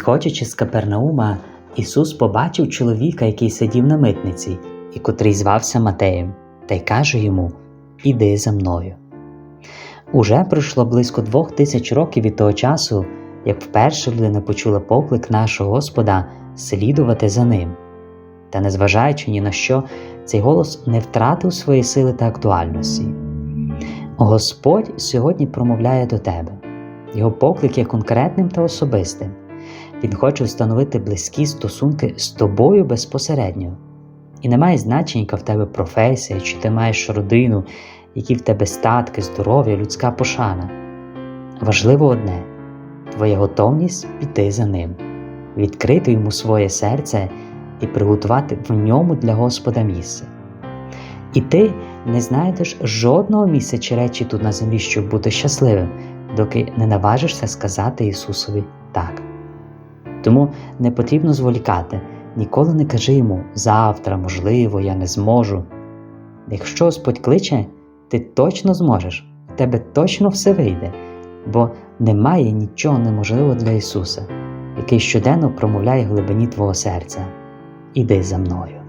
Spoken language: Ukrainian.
Ходячи з Капернаума, Ісус побачив чоловіка, який сидів на митниці, і котрий звався Матеєм, та й каже йому: Іди за мною. Уже пройшло близько двох тисяч років від того часу, як вперше людина почула поклик нашого Господа слідувати за ним. Та незважаючи ні на що, цей голос не втратив своєї сили та актуальності. Господь сьогодні промовляє до тебе. Його поклик є конкретним та особистим. Він хоче встановити близькі стосунки з тобою безпосередньо. І не має значення, в тебе професія, чи ти маєш родину, які в тебе статки, здоров'я, людська пошана. Важливо одне твоя готовність піти за ним, відкрити йому своє серце і приготувати в ньому для Господа місце. І ти не знайдеш жодного місця чи речі тут на землі, щоб бути щасливим, доки не наважишся сказати Ісусові так. Тому не потрібно зволікати, ніколи не кажи йому завтра, можливо, я не зможу. Якщо Господь кличе, ти точно зможеш, у тебе точно все вийде, бо немає нічого неможливого для Ісуса, який щоденно промовляє глибині твого серця. Іди за мною.